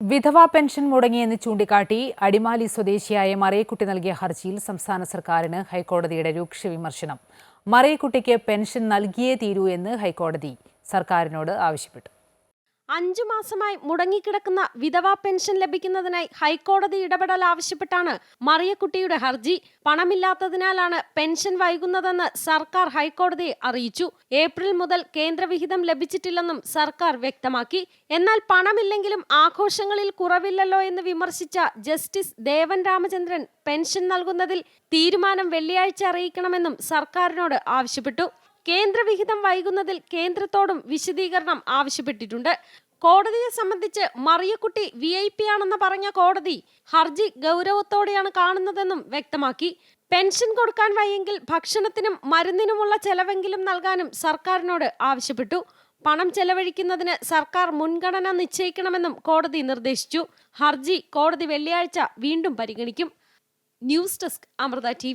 വിധവാ pension മുടങ്ങിയെന്ന് ചൂണ്ടിക്കാട്ടി അടിമാലി സ്വദേശിയായ മറിയക്കുട്ടി നൽകിയ ഹർജിയിൽ സംസ്ഥാന സർക്കാരിന് ഹൈക്കോടതിയുടെ രൂക്ഷ വിമർശനം. മറിയക്കുട്ടിക്ക് പെൻഷൻ നൽകിയേ തീരൂ എന്ന് ഹൈക്കോടതി സർക്കാരിനോട് ആവശ്യപ്പെട്ടു. അഞ്ചു മാസമായി മുടങ്ങിക്കിടക്കുന്ന വിധവാ പെൻഷൻ ലഭിക്കുന്നതിനായി ഹൈക്കോടതി ഇടപെടൽ ആവശ്യപ്പെട്ടാണ് മറിയക്കുട്ടിയുടെ ഹർജി. പണമില്ലാത്തതിനാലാണ് പെൻഷൻ വൈകുന്നതെന്ന് സർക്കാർ ഹൈക്കോടതിയെ അറിയിച്ചു. ഏപ്രിൽ മുതൽ കേന്ദ്രവിഹിതം ലഭിച്ചിട്ടില്ലെന്നും സർക്കാർ വ്യക്തമാക്കി. എന്നാൽ പണമില്ലെങ്കിലും ആഘോഷങ്ങളിൽ കുറവില്ലല്ലോ എന്ന് വിമർശിച്ച ജസ്റ്റിസ് ദേവൻ രാമചന്ദ്രൻ പെൻഷൻ നൽകുന്നതിൽ തീരുമാനം വെള്ളിയാഴ്ച അറിയിക്കണമെന്നും സർക്കാരിനോട് ആവശ്യപ്പെട്ടു. കേന്ദ്രവിഹിതം വൈകുന്നതിൽ കേന്ദ്രത്തോടും വിശദീകരണം ആവശ്യപ്പെട്ടിട്ടുണ്ട്. കോടതിയെ സംബന്ധിച്ച് മറിയക്കുട്ടി വി ഐ പി ആണെന്ന് പറഞ്ഞ കോടതി ഹർജി ഗൗരവത്തോടെയാണ് കാണുന്നതെന്നും വ്യക്തമാക്കി. പെൻഷൻ കൊടുക്കാൻ വയ്യെങ്കിൽ ഭക്ഷണത്തിനും മരുന്നിനുമുള്ള ചെലവെങ്കിലും നൽകാനും സർക്കാരിനോട് ആവശ്യപ്പെട്ടു. പണം ചെലവഴിക്കുന്നതിന് സർക്കാർ മുൻഗണന നിശ്ചയിക്കണമെന്നും കോടതി നിർദ്ദേശിച്ചു. ഹർജി കോടതി വെള്ളിയാഴ്ച വീണ്ടും പരിഗണിക്കും. News desk Amrita T